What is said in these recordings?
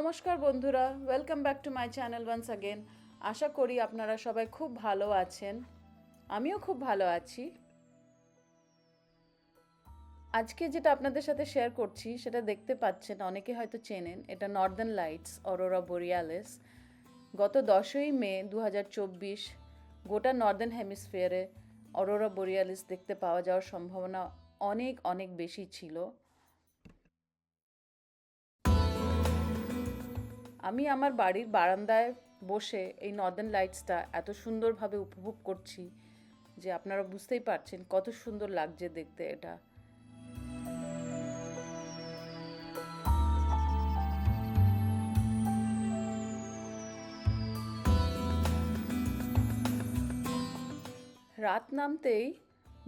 নমস্কার বন্ধুরা welcome back to my channel once again আশা করি আপনারা সবাই খুব ভালো আছেন। আমিও খুব ভালো আছি। আজকে যেটা আপনাদের সাথে শেয়ার করছি, সেটা দেখতে পাচ্ছেন, অনেকে হয়তো চেনেন, এটা নর্দার্ন লাইটস অরোরা বোরিয়ালেস গত দশই মে দু হাজার চব্বিশ, গোটা নর্দার্ন হেমিসফিয়ারে অরোরা বোরিয়ালিস দেখতে পাওয়া যাওয়ার সম্ভাবনা অনেক অনেক বেশি ছিল। আমি আমার বাড়ির বারান্দায় বসে এই নর্দার্ন লাইটসটা এত সুন্দরভাবে উপভোগ করছি যে আপনারা বুঝতেই পারছেন কত সুন্দর লাগছে দেখতে এটা। রাত নামতেই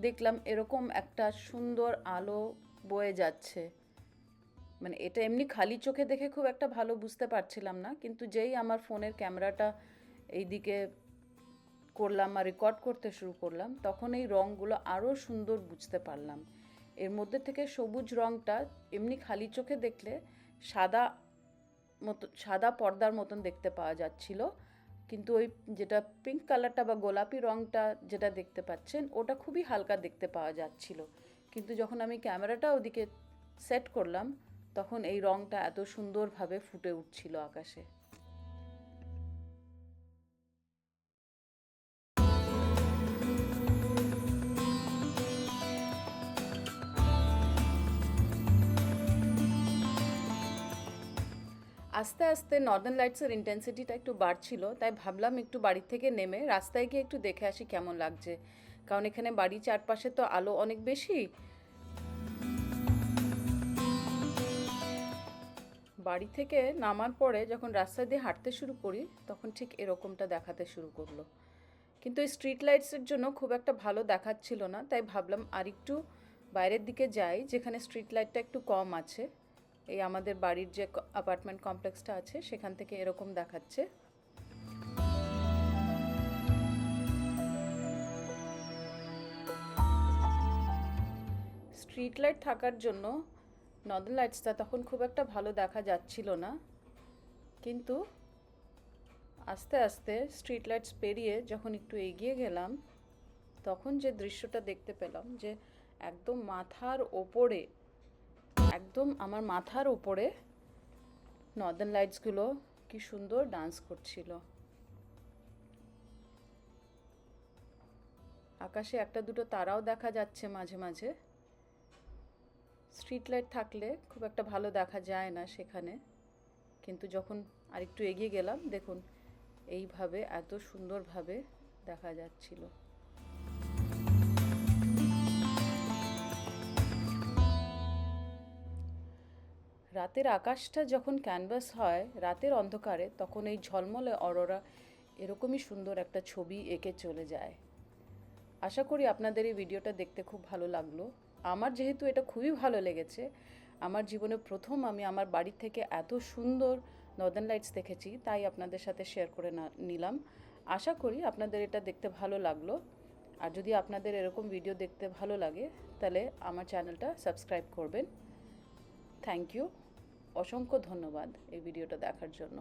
দেখলাম এরকম একটা সুন্দর আলো বয়ে যাচ্ছে। মানে এটা এমনি খালি চোখে দেখে খুব একটা ভালো বুঝতে পারছিলাম না। কিন্তু যেই আমার ফোনের ক্যামেরাটা এই দিকে করলাম আর রেকর্ড করতে শুরু করলাম, তখন এই রঙগুলো আরও সুন্দর বুঝতে পারলাম। এর মধ্যে থেকে সবুজ রঙটা এমনি খালি চোখে দেখলে সাদা মতো, সাদা পর্দার মতন দেখতে পাওয়া যাচ্ছিল। কিন্তু ওই যেটা পিঙ্ক কালারটা বা গোলাপি রঙটা যেটা দেখতে পাচ্ছেন, ওটা খুবই হালকা দেখতে পাওয়া যাচ্ছিল। কিন্তু যখন আমি ক্যামেরাটা ওদিকে সেট করলাম তখন এই রঙটা এত সুন্দরভাবে ফুটে উঠছিল আকাশে। আস্তে আস্তে নর্দার্ন লাইটসের ইন্টেন্সিটিটা একটু বাড়ছিল, তাই ভাবলাম একটু বাড়ি থেকে নেমে রাস্তায় গিয়ে একটু দেখে আসি কেমন লাগছে। কারণ এখানে বাড়ি চারপাশে তো আলো অনেক বেশি বাড়ি থেকে নামার পরে যখন রাস্তা দিয়ে হাঁটতে শুরু করি, তখন ঠিক এরকমটা দেখাতে শুরু করল। কিন্তু এই স্ট্রিট লাইটসের জন্য খুব একটা ভালো দেখাচ্ছিল না, তাই ভাবলাম আর একটু বাইরের দিকে যাই, যেখানে স্ট্রিট লাইটটা একটু কম আছে। এই আমাদের বাড়ির যে অ্যাপার্টমেন্ট কমপ্লেক্সটা আছে, সেখান থেকে এরকম দেখাচ্ছে। স্ট্রিট লাইট থাকার জন্য নর্দার্ন লাইটসটা তখন খুব একটা ভালো দেখা যাচ্ছিল না। কিন্তু আস্তে আস্তে স্ট্রিট লাইটস পেরিয়ে যখন একটু এগিয়ে গেলাম, তখন যে দৃশ্যটা দেখতে পেলাম যে একদম মাথার ওপরে, একদম আমার মাথার ওপরে নর্দার্ন লাইটসগুলো কি সুন্দর ডান্স করছিল। আকাশে একটা দুটো তারাও দেখা যাচ্ছে মাঝে মাঝে। স্ট্রিট লাইট থাকলে খুব একটা ভালো দেখা যায় না সেখানে। কিন্তু যখন আরেকটু এগিয়ে গেলাম, দেখুন, এইভাবে এত সুন্দরভাবে দেখা যাচ্ছিল। রাতের আকাশটা যখন ক্যানভাস হয়, রাতের অন্ধকারে, তখন এই ঝলমলে অরোরা এরকমই সুন্দর একটা ছবি এঁকে চলে যায়। আশা করি আপনাদের এই ভিডিওটা দেখতে খুব ভালো লাগল। আমার যেহেতু এটা খুবই ভালো লেগেছে, আমার জীবনে প্রথম আমি আমার বাড়ি থেকে এত সুন্দর নর্দার্ন লাইটস দেখেছি, তাই আপনাদের সাথে শেয়ার করে নিলাম। আশা করি আপনাদের এটা দেখতে ভালো লাগল। আর যদি আপনাদের এরকম ভিডিও দেখতে ভালো লাগে, তাহলে আমার চ্যানেলটা সাবস্ক্রাইব করবেন। থ্যাংক ইউ অসংখ্য ধন্যবাদ এই ভিডিওটা দেখার জন্য।